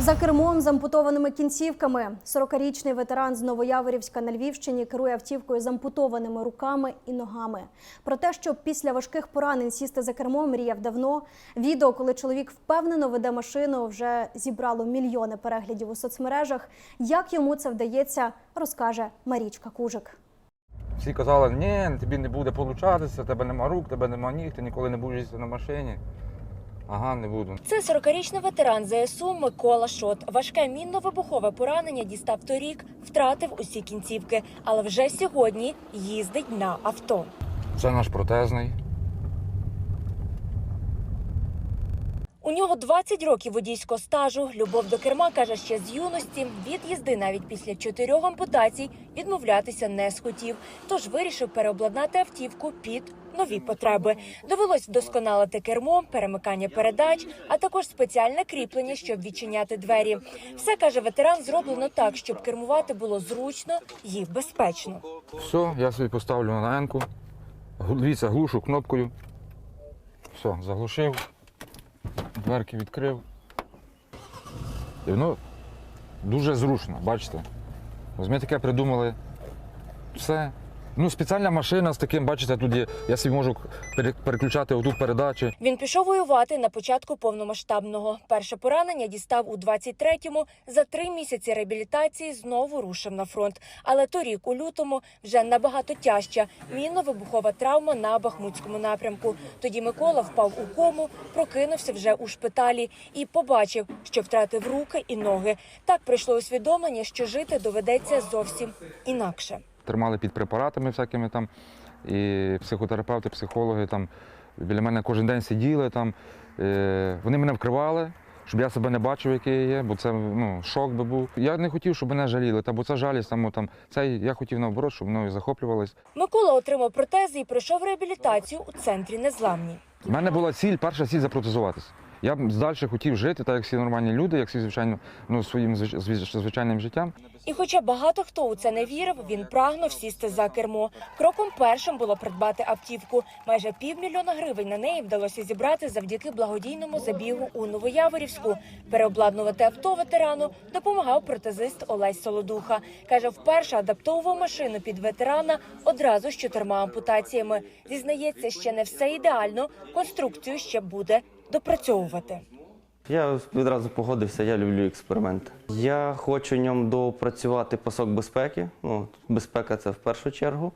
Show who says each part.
Speaker 1: За кермом з ампутованими кінцівками 40-річний ветеран з Новояворівська на Львівщині керує автівкою з ампутованими руками і ногами. Про те, що після важких поранень сісти за кермо, мріяв давно. Відео, коли чоловік впевнено веде машину, вже зібрало мільйони переглядів у соцмережах. Як йому це вдається, розкаже Марічка Кужик.
Speaker 2: Всі казали, ні, тобі не буде получатися, тебе нема рук, тебе нема ніг, ти ніколи не будеш на машині. Ага, не буду.
Speaker 3: Це 40-річний ветеран ЗСУ Микола Шот. Важке мінно-вибухове поранення дістав торік, втратив усі кінцівки, але вже сьогодні їздить на авто.
Speaker 2: Це наш протезний.
Speaker 3: У нього 20 років водійського стажу. Любов до керма каже ще з юності. Від їзди навіть після чотирьох ампутацій відмовлятися не схотів. Тож вирішив переобладнати автівку під нові потреби. Довелось вдосконалити кермо, перемикання передач, а також спеціальне кріплення, щоб відчиняти двері. Все каже ветеран, зроблено так, щоб кермувати було зручно і безпечно.
Speaker 2: Все, я собі поставлю на енку. Дивіться, глушу кнопкою. Все, заглушив, дверки відкрив. І воно дуже зручно, бачите. Ось ми таке придумали. Все. Ну, спеціальна машина з таким, бачите, тут є. Я собі можу пере- переключати отут передачі.
Speaker 3: Він пішов воювати на початку повномасштабного. Перше поранення дістав у 23-му. За три місяці реабілітації знову рушив на фронт. Але торік, у лютому, вже набагато тяжча мінно-вибухова травма на Бахмутському напрямку. Тоді Микола впав у кому, прокинувся вже у шпиталі і побачив, що втратив руки і ноги. Так прийшло усвідомлення, що жити доведеться зовсім інакше.
Speaker 2: Тримали під препаратами всякими там. І психотерапевти, психологи там біля мене кожен день сиділи там. Е, Вони мене вкривали, щоб я себе не бачив, який я є, бо це ну, шок би був. Я не хотів, щоб мене жаліли, та, бо це жалість, там, там, це я хотів наоборот, щоб мною захоплювались.
Speaker 3: Микола отримав протези і пройшов реабілітацію у центрі незламні.
Speaker 2: У мене була ціль, перша ціль запротезуватися. Я б далі хотів жити, так як всі нормальні люди, як всі звичайно, ну, своїм звич- звич- звичайним життям.
Speaker 3: І хоча багато хто у це не вірив, він прагнув сісти за кермо. Кроком першим було придбати автівку. Майже півмільйона гривень на неї вдалося зібрати завдяки благодійному забігу у Новояворівську. Переобладнувати авто ветерану допомагав протезист Олесь Солодуха. Каже, вперше адаптовував машину під ветерана одразу з чотирма ампутаціями. Зізнається, ще не все ідеально. Конструкцію ще буде допрацьовувати.
Speaker 4: Я відразу погодився, я люблю експерименти. Я хочу в ньому допрацювати пасок безпеки. Ну, безпека це в першу чергу.